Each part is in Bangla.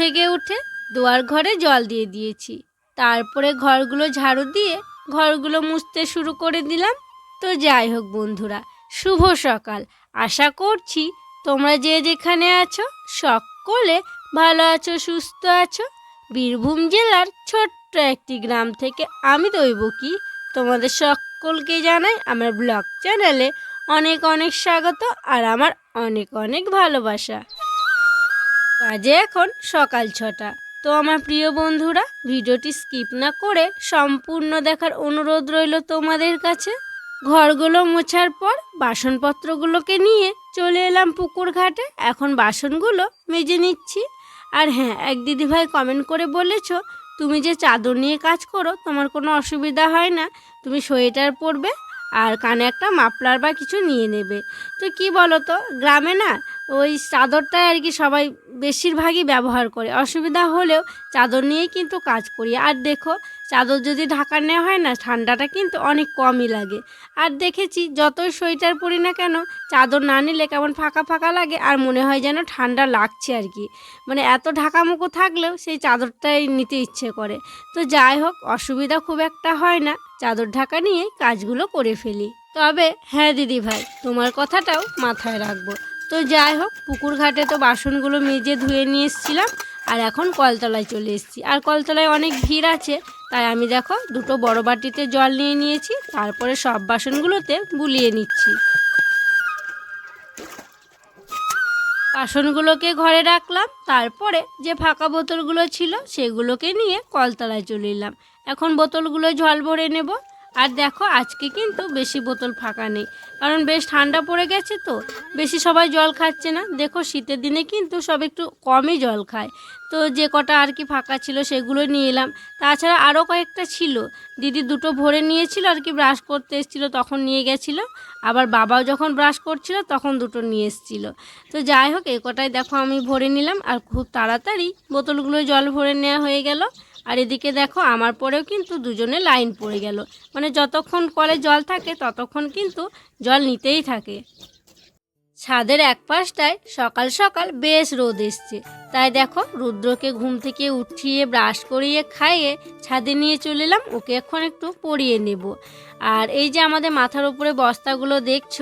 থেকে উঠে দুয়ার ঘরে জল দিয়ে দিয়েছি। তারপরে ঘরগুলো ঝাড়ু দিয়ে ঘরগুলো মুছতে শুরু করে দিলাম। তো যাই হোক বন্ধুরা, শুভ সকাল। আশা করছি তোমরা যে যেখানে আছো সকলে ভালো আছো, সুস্থ আছো। বীরভূম জেলার ছোট্ট একটি গ্রাম থেকে আমি দৈব কি তোমাদের সকলকে জানাই আমার ব্লগ চ্যানেলে অনেক অনেক স্বাগত আর আমার অনেক অনেক ভালোবাসা। কাজে এখন সকাল ছটা। তো আমার প্রিয় বন্ধুরা, ভিডিওটি স্কিপ না করে সম্পূর্ণ দেখার অনুরোধ রইল তোমাদের কাছে। ঘরগুলো মোছার পর বাসনপত্রগুলোকে নিয়ে চলে এলাম পুকুর ঘাটে। এখন বাসনগুলো মেজে নিচ্ছি। আর হ্যাঁ এক দিদিভাই কমেন্ট করে বলেছ, তুমি যে চাদর নিয়ে কাজ করো, তোমার কোনো অসুবিধা হয় না। তুমি সোয়েটার পরবে আর কানে একটা মাফলার বা কিছু নিয়ে নেবে। তো কি বলো তো গ্রামে না ওই চাদরটাই আর কি সবাই বেশিরভাগই ব্যবহার করে। অসুবিধা হলেও চাদর নিয়েই কিন্তু কাজ করি। আর দেখো, চাদর যদি ঢাকা নেওয়া হয় না, ঠান্ডাটা কিন্তু অনেক কমই লাগে। আর দেখেছি, যতই সোয়েটার পরি না কেন, চাদর না নিলে কেমন ফাঁকা ফাঁকা লাগে আর মনে হয় যেন ঠান্ডা লাগছে আর কি। মানে এত ঢাকামুখো থাকলেও সেই চাদরটাই নিতে ইচ্ছে করে। তো যাই হোক, অসুবিধা খুব একটা হয় না। চাদর ঢাকা নিয়ে কাজগুলো করে ফেলি। তবে হ্যাঁ দিদি ভাই তোমার কথাটাও মাথায় রাখব। তো যাই হোক, পুকুর ঘাটে তো বাসনগুলো মেজে ধুয়ে নিয়ে এসেছিলাম, আর এখন কলতলায় চলে এসেছি। আর কলতলায় অনেক ভিড় আছে, তাই আমি দেখো দুটো বড় বাটিতে জল নিয়ে নিয়েছি, তারপরে সব বাসনগুলোতে বুলিয়ে নিচ্ছি। বাসনগুলোকে ঘরে রাখলাম, তারপরে যে ফাঁকা বোতলগুলো ছিল, সেগুলোকে নিয়ে কলতলায় চলে এলাম। এখন বোতলগুলো জল ভরে নেব আর দেখো, আজকে কিন্তু বেশি বোতল ফাঁকা নেই। কারণ বেশ ঠান্ডা পড়ে গেছে তো, বেশি সবাই জল খাচ্ছে না। দেখো, শীতের দিনে কিন্তু সব একটু কমই জল খায়। তো যে কটা আর কি ফাঁকা ছিল সেগুলো নিয়ে এলাম। তাছাড়া আরও কয়েকটা ছিল। দিদি দুটো ভরে নিয়েছিল, আর কি ব্রাশ করতে এসেছিল, তখন নিয়ে গেছিল। আবার বাবাও যখন ব্রাশ করছিল, তখন দুটো নিয়ে এসেছিল। তো যাই হোক এই কটাই দেখো আমি ভরে নিলাম। আর খুব তাড়াতাড়ি বোতলগুলো জল ভরে নেওয়া হয়ে গেল। আর এদিকে দেখো, আমার পরেও কিন্তু দুজনে লাইন পড়ে গেল। মানে যতক্ষণ কলে জল থাকে, ততক্ষণ কিন্তু জল নিতেই থাকে। ছাদের এক পাশটায় সকাল সকাল বেশ রোদ এসছে। তাই দেখো, রুদ্রকে ঘুম থেকে উঠিয়ে ব্রাশ করিয়ে খাইয়ে ছাদে নিয়ে চলে এলাম। ওকে এখন একটু পরিয়ে নেব। আর এই যে আমাদের মাথার উপরে বস্তাগুলো দেখছ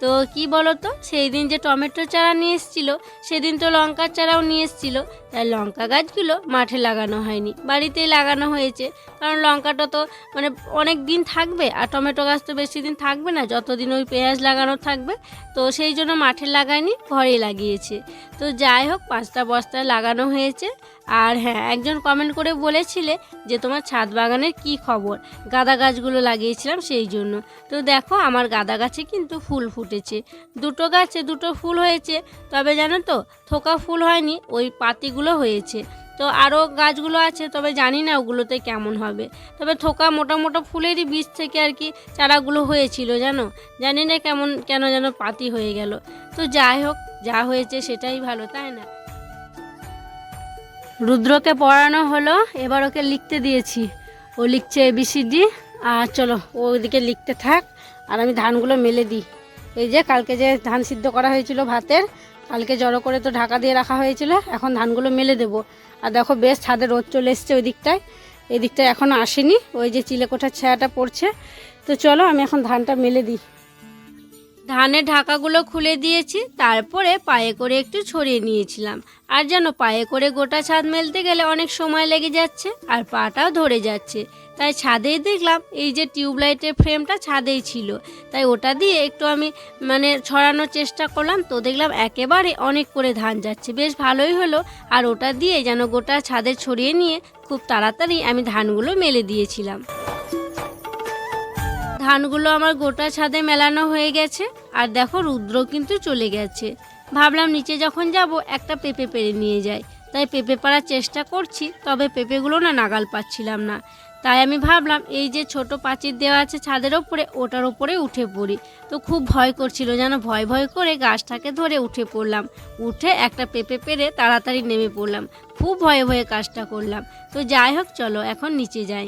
তো কি বলো তো সেই দিন যে টমেটো চারা নিয়ে এসেছিল, সেদিন তো লঙ্কার চারাও নিয়ে এসেছিল। তাই লঙ্কা গাছগুলো মাঠে লাগানো হয়নি, বাড়িতেই লাগানো হয়েছে। কারণ লঙ্কাটা তো মানে অনেক দিন থাকবে, আর টমেটো গাছ তো বেশি দিন থাকবে না, যতদিন ওই পেঁয়াজ লাগানো থাকবে। তো সেই জন্য মাঠে লাগায়নি, ঘরেই লাগিয়েছে। তো যাই হোক, পাঁচটা বস্তায় লাগানো হয়েছে। আর হ্যাঁ একজন কমেন্ট করে বলেছিলে যে তোমার ছাদ বাগানের কি খবর? গাঁদা গাছগুলো লাগিয়েছিলাম সেই জন্য। তো দেখো, আমার গাঁদা গাছে কিন্তু ফুল ফুটেছে। দুটো গাছে দুটো ফুল হয়েছে। তবে জানো তো, থোকা ফুল হয়নি, ওই পাতিগুলো হয়েছে। তো আরও গাছগুলো আছে, তবে জানি না ওগুলোতে কেমন হবে। তবে থোকা মোটা মোটা ফুলেরই বীজ থেকে আর কি চারাগুলো হয়েছিল, জানো? জানি না কেমন, কেন যেন পাতি হয়ে গেল। তো যাই হোক, যা হয়েছে সেটাই ভালো, তাই না? রুদ্রকে পড়ানো হলো, এবার ওকে লিখতে দিয়েছি। ও লিখছে এবিসিডি আর চলো, ও লিখতে থাক, আর আমি ধানগুলো মেলে দিই। এই যে কালকে যে ধান সিদ্ধ করা হয়েছিল ভাতের, কালকে জড়ো করে তো ঢাকা দিয়ে রাখা হয়েছিল, এখন ধানগুলো মেলে দেব। আর দেখো বেশ ছাদে রোদ চলে এসছে ওই দিকটায় এই দিকটায় এখনও আসেনি, ওই যে চিলেকোঠার ছায়াটা পড়ছে। তো চলো আমি এখন ধানটা মেলে দিই। ধানের ঢাকাগুলো খুলে দিয়েছি, তারপরে পায়ে করে একটু ছড়িয়ে নিয়েছিলাম। আর যেন পায়ে করে গোটা ছাদ মেলতে গেলে অনেক সময় লেগে যাচ্ছে আর পাটাও ধরে যাচ্ছে। তাই ছাদেই দেখলাম এই যে টিউবলাইটের ফ্রেমটা ছাদেই ছিল। তাই ওটা দিয়ে একটু আমি মানে ছড়ানোর চেষ্টা করলাম, তো দেখলাম একেবারে অনেক করে ধান যাচ্ছে। বেশ ভালোই হলো। আর ওটা দিয়ে যেন গোটা ছাদে ছড়িয়ে নিয়ে খুব তাড়াতাড়ি আমি ধানগুলো মেলে দিয়েছিলাম। ধানগুলো আমার গোটা ছাদে মেলানো হয়ে গেছে। আর দেখো রুদ্র কিন্তু চলে গেছে। ভাবলাম নিচে যখন যাব, একটা পেঁপে পেরে নিয়ে যাই। তাই পেঁপে পাড়ার চেষ্টা করছি, তবে পেঁপেগুলো না নাগাল পাচ্ছিলাম না। তাই আমি ভাবলাম, এই যে ছোট পাঁচির দেওয়া আছে ছাদের ওপরে, ওটার ওপরে উঠে পড়ি। তো খুব ভয় করছিল যেন, ভয় ভয় করে গাছটাকে ধরে উঠে পড়লাম। উঠে একটা পেঁপে পেরে তাড়াতাড়ি নেমে পড়লাম। খুব ভয়ে ভয়ে কাজটা করলাম। তো যাই হোক, চলো এখন নিচে যাই।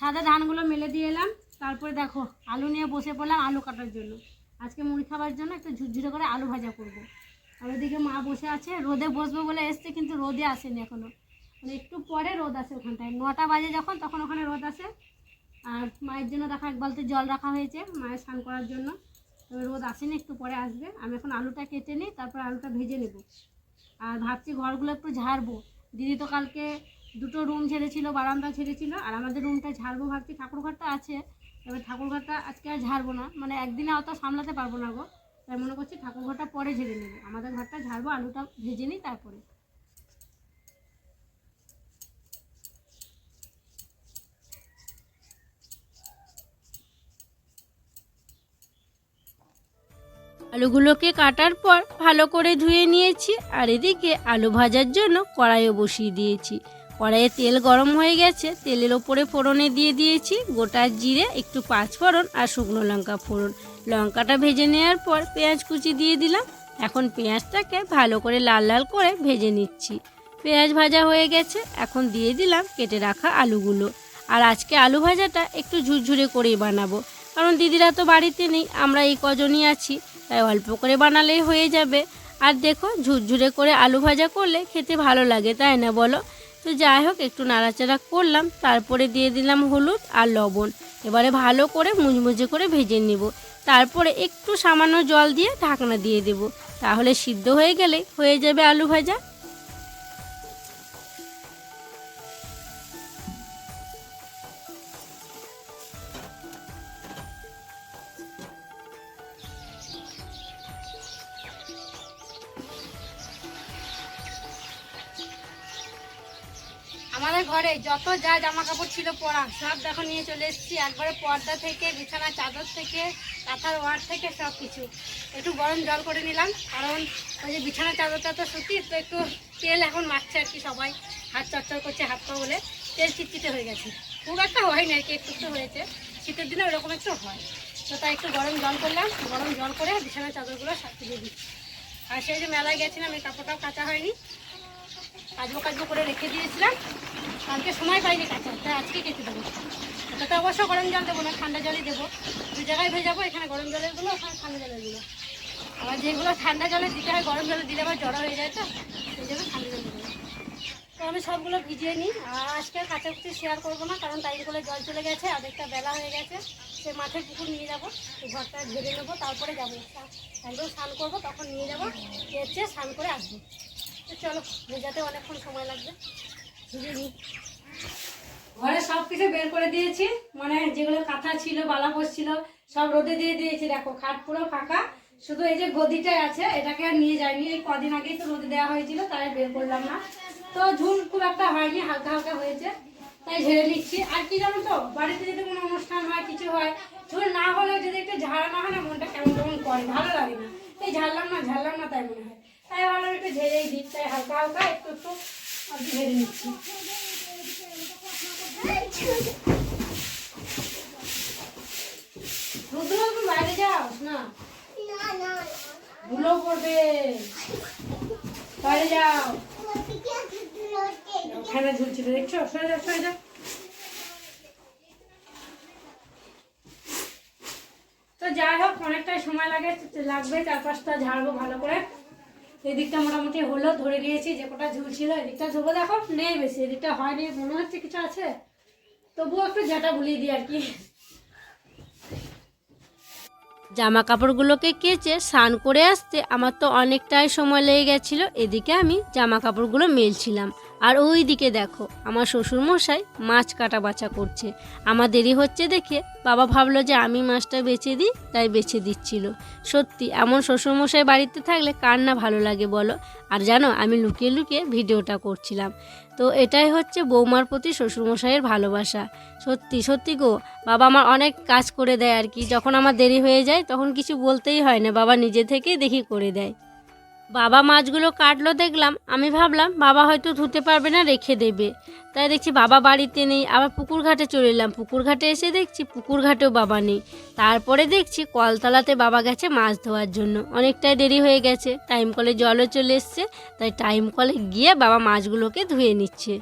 ছাদে ধানগুলো মেলে দিয়ে এলাম। তারপরে দেখো, আলু নিয়ে বসে পড়লাম আলু কাটার জন্য। আজকে মুড়ি খাবার জন্য একটু ঝুরঝুরে করে আলু ভাজা করব। আর ওদিকে মা বসে আছে, রোদে বসবো বলে এসছে, কিন্তু রোদে আসেনি এখনও মানে একটু পরে রোদ আসে ওখানটায়। নটা বাজে যখন, তখন ওখানে রোদ আসে। আর মায়ের জন্য দেখা, এক বালতি জল রাখা হয়েছে মায়ের স্নান করার জন্য। তবে রোদ আসেনি, একটু পরে আসবে। আমি এখন আলুটা কেটে নিই, তারপর আলুটা ভেজে নেব। আর ভাবছি ঘরগুলো একটু ঝাড়বো। দিদি তো কালকে দুটো রুম ছেড়েছিল বারান্দা ছেড়েছিল আর আমাদের রুমটা ঝাড়বো ভাবছি। ঠাকুর ঘরটা আছে এবার ঠাকুর ঘরটা আজকে আর ঝাড়বো না। মানে একদিনে অত সামলাতে পারব না গো। তাই মনে করছি ঠাকুর ঘরটা পরে ঝেড়ে নেব। আমাদের ঘরটা ঝাড়বো, আলুটা ভেজে নিই তারপরে। আলুগুলোকে কাটার পর ভালো করে ধুয়ে নিয়েছি, আর এদিকে আলু ভাজার জন্য কড়াইও বসিয়ে দিয়েছি। কড়াইয়ে তেল গরম হয়ে গেছে, তেলের ওপরে ফোড়নে দিয়ে দিয়েছি গোটা জিরে, একটু পাঁচ ফোড়ন আর শুকনো লঙ্কা ফোড়ন। লঙ্কাটা ভেজে নেওয়ার পর পেঁয়াজ কুচি দিয়ে দিলাম। এখন পেঁয়াজটাকে ভালো করে লাল লাল করে ভেজে নিচ্ছি। পেঁয়াজ ভাজা হয়ে গেছে, এখন দিয়ে দিলাম কেটে রাখা আলুগুলো। আর আজকে আলু ভাজাটা একটু ঝুরঝুরে করেই বানাবো, কারণ দিদিরা তো বাড়িতে নেই, আমরা এই কজনই আছি, তাই অল্প করে বানালেই হয়ে যাবে। আর দেখো, ঝুরঝুরে করে আলু ভাজা করলে খেতে ভালো লাগে, তাই না বলো? তো যাই হোক, একটু নাড়াচাড়া করলাম। তারপরে দিয়ে দিলাম হলুদ আর লবণ। এবারে ভালো করে মুচমুচে করে ভেজে নিব। তারপরে একটু সামান্য জল দিয়ে ঢাকনা দিয়ে দেব। তাহলে সিদ্ধ হয়ে গেলে হয়ে যাবে আলু ভাজা। আমাদের ঘরে যত যা জামা কাপড় ছিল পরা, সব দেখো নিয়ে চলে এসেছি। একবারে পর্দা থেকে বিছানা চাদর থেকে, কাঁথার ওয়ার থেকে, সব কিছু। একটু গরম জল করে নিলাম, কারণ ওই যে বিছানা চাদরটা তো সত্যি, তো একটু তেল এখন মারছে আর কি সবাই। হাত চরচর করছে, হাত পা বলে। তেল চিটচিটে হয়ে গেছে। খুব একটা হয়নি আর কি, একটু একটু হয়েছে। শীতের দিনে ওরকম একটু হয়। তো তাই একটু গরম জল করলাম, গরম জল করে বিছানা চাদরগুলো সাথে দিয়ে দিচ্ছি। আর সেই যে মেলায় গেছিলাম, এই কাপড়টাও কাঁচা হয়নি। কাজবো কাজবো করে রেখে দিয়েছিলাম। কালকে সময় পাইনি কাঁচা তাই আজকে কেটে দেবো। ওটাতে অবশ্য গরম জল দেবো না, ঠান্ডা জলই দেবো। দু জায়গায় ভেজাবো এখানে গরম জলেরগুলো ওখানে ঠান্ডা জলেরগুলো আবার যেগুলো ঠান্ডা জলে দিতে হয়, গরম জলে দিলে আবার জড়ো হয়ে যায় তো, সেই জন্য ঠান্ডা জল দেবো। তো আমি সবগুলো ভিজিয়ে নিই, আর আজকে কাচাকুচি শেয়ার করব না, কারণ টাইম করে জল চলে গেছে একটা বেলা হয়ে গেছে। সে মাঠে পুকুর নিয়ে যাব ঘরটা ঝেড়ে নেব, তারপরে যাব। একদম স্নান করব, তখন নিয়ে যাব, এসে স্নান করে আসব। চলো, ভেজাতে অনেকক্ষণ সময় লাগবে। ঘরে সব কিছু বের করে দিয়েছি মানে যেগুলো কাঁথা ছিল বালা ছিল, সব রোদে দিয়ে দিয়েছি। দেখো, খাট পুরো ফাঁকা, শুধু এই যে গদিটাই আছে, এটাকে আর নিয়ে যায়নি এই কদিন আগেই তো রোদে দেওয়া হয়েছিল, তাই বের করলাম না। তো ঝুল খুব একটা হয়নি, হালকা হালকা হয়েছে, তাই ঝেড়ে নিচ্ছি। আর কি জানো তো, বাড়িতে যদি কোনো অনুষ্ঠান হয়, কিছু হয়, ঝুল না হলে যদি একটু ঝাড়া না হয় না, মনটা কেমন কেমন করে, ভালো লাগে না। এই ঝাড়লাম না ঝাড়লাম না, তাই মনে হয়। তাই ভাবলাম একটু ঝেড়েই দিই, তাই হালকা হালকা একটু একটু ঝেড়ে নিচ্ছি। রুদ্র, তুমি বাইরে যাও, না? ধুলো পড়বে। বাইরে যাও। ওখানে ঝুলছিল, দেখছ? সরে যাও সরে যাও। তো যাই হোক, অনেকটাই সময় লাগে লাগবে চার পাঁচটা ঝাড়বো ভালো করে। এদিকটা মোটামুটি হলো, ধরে নিয়েছি, যে কটা ঝুলছিল এদিকটা ধোবো দেখো নেই বেশি, এদিকটা হয়নি, মনে হচ্ছে কিছু আছে। তবুও একটু ঝাঁটা বুলিয়ে দিই আর কি। জামা কাপড়গুলোকে কেচে স্নান করে আসতে আমার তো অনেকটাই সময় লেগে গেছিল, এদিকে আমি জামা কাপড়গুলো মেলছিলাম। আর ওই দিকে দেখো, আমার শ্বশুরমশাই মাছ কাটা বাছা করছে। আমার দেরি হচ্ছে দেখে বাবা ভাবলো যে আমি মাছটা বেছে দিই, তাই বেছে দিচ্ছিল। সত্যি, এমন শ্বশুরমশাই বাড়িতে থাকলে কার না ভালো লাগে বলো? আর জানো, আমি লুকিয়ে লুকিয়ে ভিডিওটা করছিলাম। তো এটাই হচ্ছে বৌমার প্রতি শ্বশুরমশাইয়ের ভালোবাসা। সত্যি সত্যি গো, বাবা আমার অনেক কাজ করে দেয় আর কি। যখন আমার দেরি হয়ে যায়, তখন কিছু বলতেই হয় না। বাবা নিজে থেকেই দেখি করে দেয়। বাবা মাছগুলো কাটলো, দেখলাম। আমি ভাবলাম, বাবা হয়তো ধুতে পারবে না, রেখে দেবে। তাই দেখছি বাবা বাড়িতে নেই, আবার পুকুর ঘাটে চলে এলাম। পুকুর ঘাটে এসে দেখছি পুকুর ঘাটেও বাবা নেই। তারপরে দেখছি কলতলাতে বাবা গেছে মাছ ধোয়ার জন্য। অনেকটাই দেরি হয়ে গেছে টাইম কলে জলও চলে এসছে, তাই টাইম কলে গিয়ে বাবা মাছগুলোকে ধুয়ে নিচ্ছে।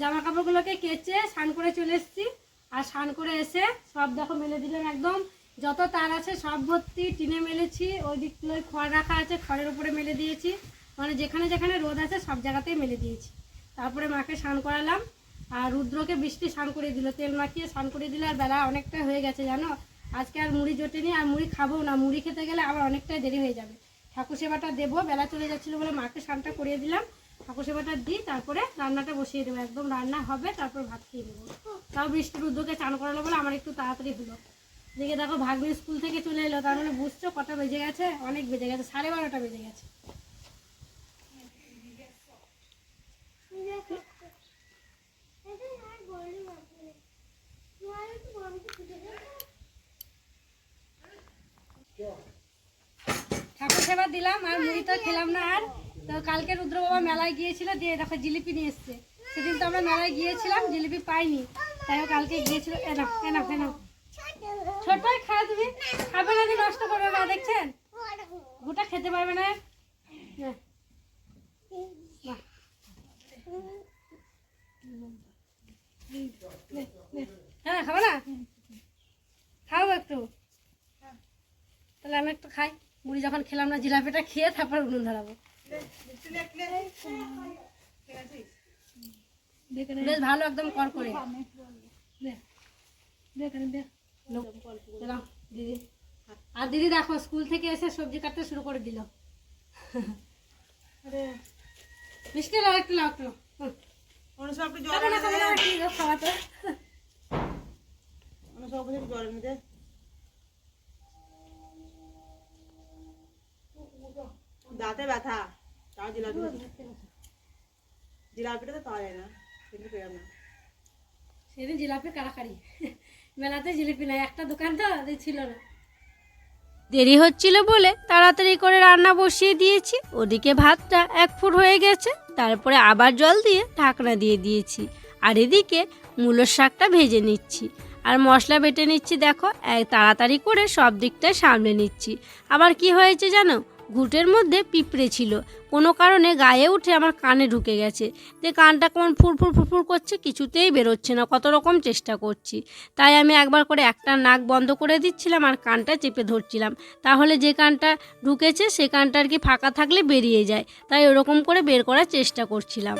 জামা কাপড়গুলোকে কেচে স্নান করে চলে এসেছি। আর স্নান করে এসে সব দেখো মেলে দিলাম একদম। যত তার আছে সব ভর্তি, টিনে মেলেছি, ওই দিকগুলোয় খড় রাখা আছে, খড়ের উপরে মেলে দিয়েছি। মানে যেখানে যেখানে রোদ আছে সব জায়গাতেই মেলে দিয়েছি। তারপরে মাকে স্নান করালাম। আর রুদ্রকে বৃষ্টি স্নান করে দিল, তেল মাখিয়ে স্নান করে দিলে, আর বেলা অনেকটা হয়ে গেছে জানো? আজকে আর মুড়ি জোটেনি, আর মুড়ি খাব না, মুড়ি খেতে গেলে আবার অনেকটাই দেরি হয়ে যাবে। ঠাকুর সেবাটা দেবো, বেলা চলে যাচ্ছিল বলে মাকে স্নানটা করিয়ে দিলাম। ঠাকুর সেবাটা দিই, তারপরে রান্নাটা বসিয়ে দেবো। একদম রান্না হবে, তারপর ভাত খেয়ে দেবো তাও বৃষ্টি রুদ্রকে চান করালো বলে আমার একটু তাড়াতাড়ি হলো। দেখে দেখো ভাগ্নি স্কুল থেকে চলে এলো, তার মানে বুঝছ কটা বেজে গেছে? অনেক বেজে গেছে, সাড়ে বারোটা বেজে গেছে। ঠাকুর সেবা দিলাম, আর মুড়ি তো খেলাম না আর। তো কালকে রুদ্র বাবা মেলায় গিয়েছিল দিয়ে দেখো জিলিপি নিয়ে এসছে। সেদিন তো আমরা মেলায় গিয়েছিলাম জিলিপি পাইনি। তাই কালকে গিয়েছিল। এনা এনা এনা ছোটই খাও তুমি। খাবে না নষ্ট করবে না দেখছেন? গোটা খেতে পারবে না। নে, নে। হ্যাঁ খাব না? খাও একটু। তাহলে আমি একটু খাই। মুড়ি যখন খেলাম না জিলাপিটা খেয়ে তারপর উনুন ধরাবো। বেশ ভালো একদম কর দিদি আর দিদি দেখো স্কুল থেকে এসে সবজি কাটতে শুরু করে দিল। মিষ্টি লাও একটু লাও একটু। হুম। অনুসব একটু জল খাবে না, খাবে না, কি গো, খাওয়াতে। জল এনে দাঁতে ব্যথা। তাও জিলাপি জিলাপিটা তো পাওয়া যায় না কিন্তু পেলাম না সেদিন জিলাপি কাড়াকাড়ি মেলাতে জিলিপি নাই একটা দোকান তো ছিল না দেরি হচ্ছিল বলে তাড়াতাড়ি করে রান্না বসিয়ে দিয়েছি। ওদিকে ভাতটা এক ফুট হয়ে গেছে। তারপরে আবার জল দিয়ে ঢাকনা দিয়ে দিয়েছি। আর এদিকে মূলোর শাকটা ভেজে নিচ্ছি। আর মশলা বেটে নিচ্ছি দেখো। এক তাড়াতাড়ি করে সব দিকটায় সামলে নিচ্ছি। আবার কি হয়েছে জানো? ঘুটের মধ্যে পিঁপড়ে ছিল। কোনো কারণে গায়ে উঠে আমার কানে ঢুকে গেছে যে কানটা কেমন ফুরফুর ফুরফুর করছে, কিছুতেই বেরোচ্ছে না। কত রকম চেষ্টা করছি। তাই আমি একবার করে একটা নাক বন্ধ করে দিচ্ছিলাম আর কানটা চেপে ধরছিলাম। তাহলে যে কানটা ঢুকেছে, সে কানটা আর কি ফাঁকা থাকলে বেরিয়ে যায়। তাই ওরকম করে বের করার চেষ্টা করছিলাম।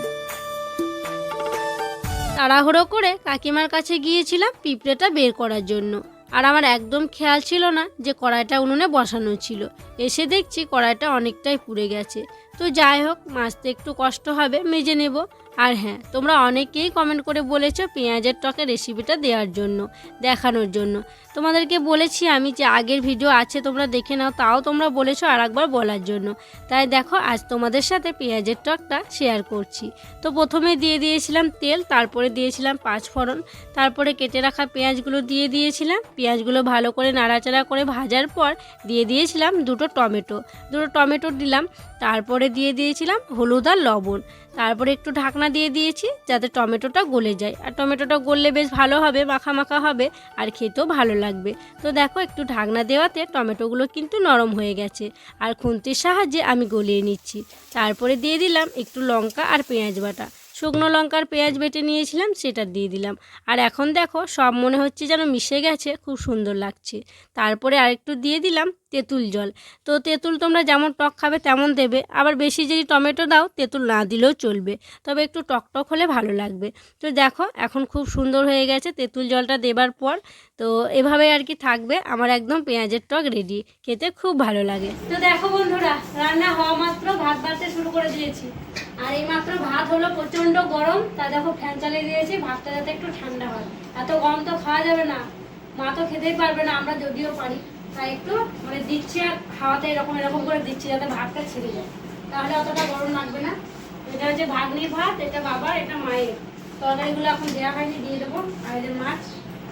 তাড়াহুড়ো করে কাকিমার কাছে গিয়েছিলাম পিঁপড়েটা বের করার জন্য। আর আমার একদম খেয়াল ছিল না যে কড়াইটা উনুনে বসানো ছিল। এসে দেখছি কড়াইটা অনেকটাই পুড়ে গেছে। তো যাই হোক মাছতে একটু কষ্ট হবে, মেজে নেব। আর হ্যাঁ তোমরা অনেকেই কমেন্ট করে বলেছ পেঁয়াজের টকের রেসিপিটা দেওয়ার জন্য, দেখানোর জন্য। তোমাদেরকে বলেছি আমি যে আগের ভিডিও আছে, তোমরা দেখে নাও, তাও তোমরা বলেছ আর একবার বলার জন্য। তাই দেখো, আজ তোমাদের সাথে পেঁয়াজের টকটা শেয়ার করছি। তো প্রথমে দিয়ে দিয়েছিলাম তেল, তারপরে দিয়েছিলাম পাঁচ ফোড়ন তারপরে কেটে রাখা পেঁয়াজগুলো দিয়ে দিয়েছিলাম। পেঁয়াজগুলো ভালো করে নাড়াচাড়া করে ভাজার পর দিয়ে দিয়েছিলাম দুটো টমেটো। দুটো টমেটো দিলাম, তারপরে দিয়ে দিয়েছিলাম হলুদ আর লবণ। তারপরে একটু ঢাকনা দিয়ে দিয়েছি যাতে টমেটোটা গলে যায়। আর টমেটোটা গললে বেশ ভালো হবে, মাখা মাখা হবে আর খেতেও ভালো লাগবে। তো দেখো একটু ঢাকনা দেওয়াতে টমেটোগুলো কিন্তু নরম হয়ে গেছে আর খুন্তির সাহায্যে আমি গলিয়ে নিচ্ছি। তারপরে দিয়ে দিলাম একটু লঙ্কা আর পেঁয়াজ বাটা। শুকনো লঙ্কার পেঁয়াজ বেটে নিয়েছিলাম, সেটা দিয়ে দিলাম। আর এখন দেখো, সব মনে হচ্ছে যেন মিশে গেছে, খুব সুন্দর লাগছে। তারপরে আরেকটু দিয়ে দিলাম তেঁতুল জল। তো তেঁতুল তোমরা যেমন টক খাবে তেমন দেবে, আবার বেশি যদি টমেটো দাও, তেঁতুল না দিলেও চলবে। তবে একটু টক টক হলে ভালো লাগবে। তো দেখো, এখন খুব সুন্দর হয়ে গেছে তেঁতুল জলটা দেবার পর। তো এভাবে আর কি থাকবে, আমার একদম পেঁয়াজের টক রেডি। খেতে খুব ভালো লাগে। তো দেখো বন্ধুরা, রান্না হওয়া মাত্র ভাত বাড়তে শুরু করে দিয়েছি। আর এই মাত্র ভাত হলো প্রচণ্ড গরম, তা দেখো ফ্যান চালিয়ে দিয়েছি, ভাতটা যাতে একটু ঠান্ডা হয়। এত গরম তো খাওয়া যাবে না। মা তো খেতেই পারবে না, আমরা যদিও পারি। তাই একটু মানে দিচ্ছি আর খাওয়াতে এরকম এরকম করে দিচ্ছি যাতে ভাতটা ছেড়ে যায়। তাহলে অতটা গরম লাগবে না। এটা হচ্ছে ভাগ্নির ভাত, এটা বাবার, এটা মায়ের। তরকারিগুলো এখন দেওয়া হয়নি, দিয়ে দেবো। আর যে মাছ,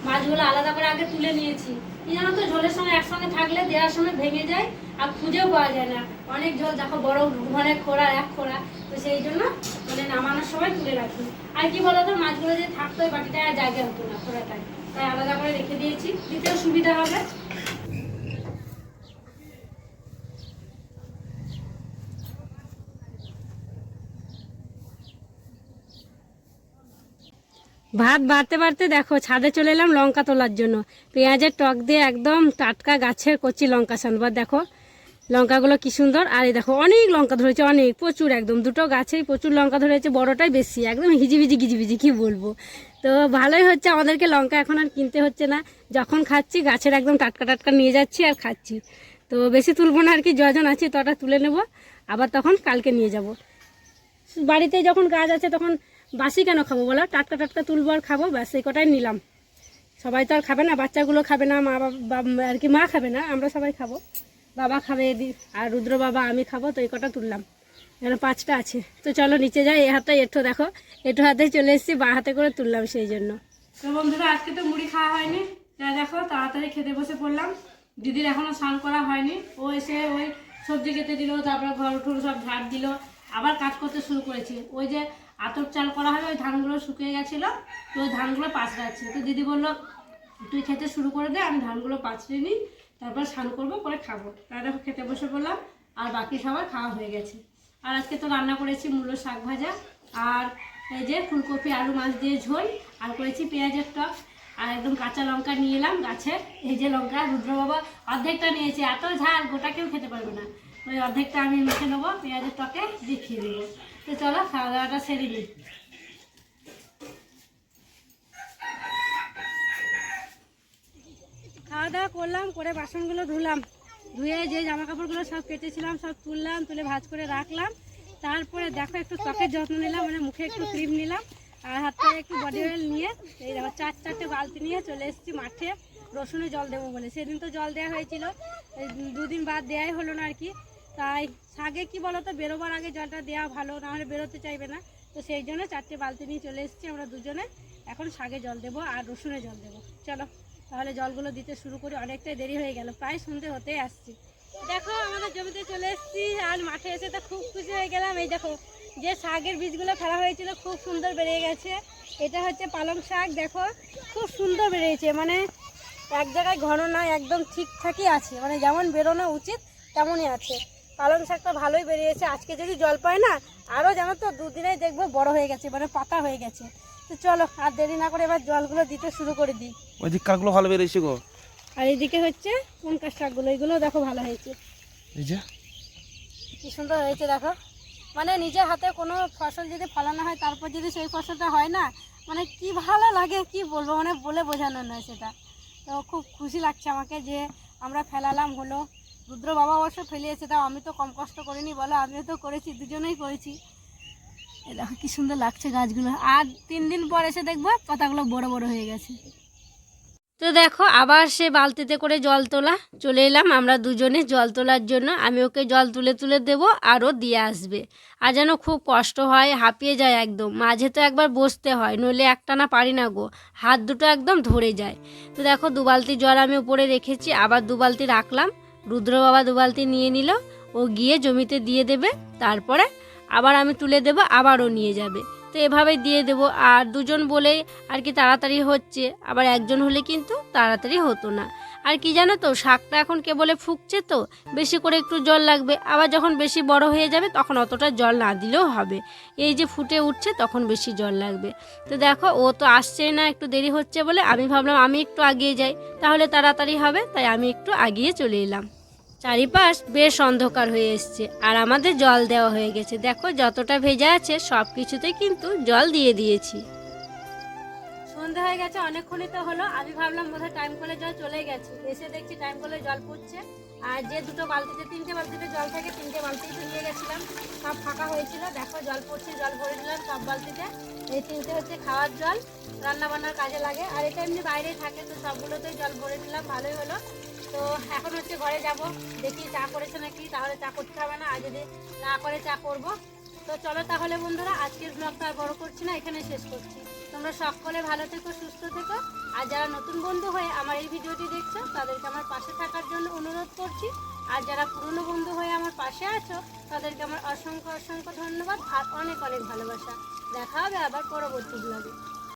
মাছগুলো আলাদা করে আগে তুলে নিয়েছি। কি জানো তো, ঝোলের সঙ্গে একসঙ্গে থাকলে দেওয়ার সময় ভেঙে যায়, আর খুঁজেও পাওয়া যায় না। অনেক ঝোল, দেখো বড় ঘরে খোড়া, এক খোড়া। সেই জন্য মানে নামানোর সময় তুলে রাখি। আর কি বলতো, মাছগুলো যে থাকতো বাটিটা আর জায়গা হতো না তাই আলাদা করে রেখে দিয়েছি। সুবিধা হবে। ভাত বাড়তে বাড়তে দেখো, ছাদে চলে এলাম লঙ্কা তোলার জন্য। পেঁয়াজের টক দিয়ে একদম টাটকা গাছের কচি লঙ্কা সানবার, দেখো। লঙ্কাগুলো কি সুন্দর? আর এই দেখো, অনেক লঙ্কা ধরেছে, অনেক, প্রচুর একদম। দুটো গাছেই প্রচুর লঙ্কা ধরেছে, বড়টাই বেশি, একদম হিজিবিজি গিজিবিজি, কি বলব? তো ভালোই হচ্ছে, আমাদেরকে লঙ্কা এখন আর কিনতে হচ্ছে না। যখন খাচ্ছি, গাছের একদম টাটকা টাটকা নিয়ে যাচ্ছি আর খাচ্ছি। তো বেশি তুলবো না আর কি যজন আছে তটা তুলে নেব। আবার তখন কালকে নিয়ে যাব। বাড়িতে যখন গাছ আছে, তখন বাসি কেন খাব বলো? টাটকা টাটকা তুলবো আর খাব, ব্যাস, এই কটাই নিলাম। সবাই তো আর খাবে না, বাচ্চাগুলো খাবে না, মা বাবা আর কি মা খাবে না, আমরা সবাই খাব। বাবা খাবে আর রুদ্র বাবা, আমি খাব, তো এই কটা তুললাম। এখানে পাঁচটা আছে। তো চলো নিচে যাই, এ হাতে এঠো দেখো। এঠো হাতে চলে এসেছি, বা হাতে করে তুললাম সেই জন্য। তো বন্ধুরা, আজকে তো মুড়ি খাওয়া হয়নি। যা দেখো, তাড়াতাড়ি খেতে বসে পড়লাম। দিদির এখনও স্নান করা হয়নি। ও এসে ওই সবজি খেতে দিল, তারপরে ঘর ঠুর সব ঝাড় দিল। আবার কাজ করতে শুরু করেছে। ওই যে আতর চাল করা হবে ওই ধানগুলো শুকিয়ে গেছিল, তো ওই ধানগুলো পাঁচড়াচ্ছে। তো দিদি বলল, তুই খেতে শুরু করে দে, আমি ধানগুলো পাঁচড়ে নিই। তারপর স্নান করব, করে খাব। তাই দেখো খেতে বসে পড়লাম, আর বাকি সবার খাওয়া হয়ে গেছে। আর আজকে তো রান্না করেছি মূলো শাক ভাজা, আর এই যে ফুলকপি, আলু, মাছ দিয়ে ঝোল, আর করেছি পেঁয়াজের টক, আর একদম কাঁচা লঙ্কা নিয়ে এলাম গাছের। এই যে লঙ্কা রুদ্র বাবা অর্ধেকটা নিয়েছে, এত ঝাল, গোটা কেউ খেতে পারবে না। ওই অর্ধেকটা আমি মেখে নেব, পেঁয়াজের টকে, দিয়ে খেয়ে দেবো তো চলো, খাওয়া দাওয়াটা সেরে নিই। খাওয়া দাওয়া করলাম, করে বাসনগুলো ধুলাম। ধুয়ে যে জামা কাপড়গুলো সব কেটেছিলাম, সব তুললাম, তুলে ভাজ করে রাখলাম। তারপরে দেখো একটু ত্বকের যত্ন নিলাম মানে মুখে একটু ক্রিম নিলাম, আর হাত পায়ে একটু বডি অয়েল নিয়ে এই দেখো চার চারটে বালতি নিয়ে চলে এসেছি মাঠে। রসুনে জল দেবো বলে। সেদিন তো জল দেওয়া হয়েছিল দুদিন বাদ দেওয়াই হলো না আর কি। তাই শাকে কি বলো তো বেরোবার আগে জলটা দেওয়া ভালো নাহলে বেরোতে চাইবে না। তো সেই জন্য চারটে বালতি নিয়ে চলে এসেছি আমরা দুজনে। এখন শাকে জল দেবো আর রসুনে জল দেবো। চলো। তাহলে জলগুলো দিতে শুরু করি, অনেকটাই দেরি হয়ে গেল, প্রায় সন্ধে হতেই আসছি। দেখো, আমাদের জমিতে চলে এসেছি, আর মাঠে এসে তো খুব খুশি হয়ে গেলাম। এই দেখো, যে শাকের বীজগুলো ফেলা হয়েছিল, খুব সুন্দর বেরিয়ে গেছে। এটা হচ্ছে পালং শাক, দেখো, খুব সুন্দর বেরিয়েছে মানে এক জায়গায় ঘন না, একদম ঠিকঠাকই আছে মানে যেমন বেরোনো উচিত, তেমনই আছে। পালং শাকটা ভালোই বেরিয়েছে, আজকে যদি জল পায় না আরও জানো তো দুদিনেই দেখব বড় হয়ে গেছে মানে পাতা হয়ে গেছে। তো চলো, আর দেরি না করে এবার জলগুলো দিতে শুরু করে দিই। ওই দিক কাকগুলো ভালো বেরিয়েছে গো। আর এইদিকে হচ্ছে পুনকার শাকগুলো এগুলো দেখো ভালো হয়েছে। এই যে। কি সুন্দর হয়েছে দেখো। মানে নিজের হাতে কোনো ফসল যদি ফলানো হয় তারপর যদি সেই ফসলটা হয় না মানে কি ভালো লাগে কি বলব? মানে বলে বোঝানো নয় সেটা। তো খুব খুশি লাগছে আমাকে যে আমরা ফেলালাম হলো। রুদ্র বাবা অবশ্য ফেলিয়েছে তাও আমি তো কম কষ্ট করিনি বলো। আমিও তো করেছি দুজনেই করেছি। দেখো কি সুন্দর লাগছে গাছগুলো। আর তিন দিন পর এসে দেখব পাতাগুলো বড় বড় হয়ে গেছে। তো দেখো, আবার সে বালতিতে করে জল তোলা, চলে এলাম আমরা দুজনে জল তোলার জন্য। আমি ওকে জল তুলে তুলে দেব আরও দিয়ে আসবে। আর যেন খুব কষ্ট হয়, হাঁপিয়ে যায় একদম। মাঝে তো একবার বসতে হয়, নইলে একটানা পারি না গো। হাত দুটো একদম ধরে যায়। তো দেখো, দু বালতি জল আমি উপরে রেখেছি, আবার দু বালতি রাখলাম। রুদ্র বাবা দু বালতি নিয়ে নিল, ও গিয়ে জমিতে দিয়ে দেবে, তারপরে আবার আমি তুলে দেবো আবারও নিয়ে যাবে। তো এভাবেই দিয়ে দেবো। আর দুজন বলেই আর কি তাড়াতাড়ি হচ্ছে। আবার একজন হলে কিন্তু তাড়াতাড়ি হতো না। আর কি জানো তো, শাকটা এখন কেবলে ফুকছে তো, বেশি করে একটু জল লাগবে। আবার যখন বেশি বড় হয়ে যাবে, তখন অতটা জল না দিলেও হবে। এই যে ফুটে উঠছে, তখন বেশি জল লাগবে। তো দেখো, ও তো আসছেই না, একটু দেরি হচ্ছে বলে। আমি ভাবলাম আমি একটু আগিয়ে যাই। তাহলে তাড়াতাড়ি হবে, তাই আমি একটু আগিয়ে চলে এলাম। চারিপাশ বেশ অন্ধকার হয়ে এসছে আর আমাদের জল দেওয়া হয়ে গেছে। দেখো, যতটা ভেজা আছে সব কিছুতে কিন্তু জল দিয়ে দিয়েছি। সন্ধে হয়ে গেছে, অনেকক্ষণই তো হলো। আমি ভাবলাম বোধহয় টাইম কলে জল চলে গেছে। এসে দেখছি টাইম কলে জল পড়ছে। আর যে দুটো বালতিতে তিনটে বালতিতে জল থাকে, তিনটে বালতি তো নিয়ে গেছিলাম। সব ফাঁকা হয়েছিল। দেখো, জল পড়ছে, জল ভরে নিলাম সব বালতিতে। এই তিনটে হচ্ছে খাওয়ার জল। রান্না বান্নার কাজে লাগে। আর এটা এমনি বাইরেই থাকে, তো সবগুলোতেই জল ভরে নিলাম। ভালোই হলো। তো এখন হচ্ছে ঘরে যাব। দেখি চা করেছে নাকি, তাহলে চা করতে হবে না। আর যদি না করে চা করব। তো চলো তাহলে বন্ধুরা, আজকের ব্লগটা আর বড় করছি না এখানে শেষ করছি। তোমরা সকলে ভালো থেকো, সুস্থ থেকো। আর যারা নতুন বন্ধু হয়ে আমার এই ভিডিওটি দেখছ, তাদেরকে আমার পাশে থাকার জন্য অনুরোধ করছি। আর যারা পুরনো বন্ধু হয়ে আমার পাশে আছো, তাদেরকে আমার অসংখ্য অসংখ্য ধন্যবাদ আর অনেক অনেক ভালোবাসা। দেখা হবে আবার পরবর্তী ব্লগে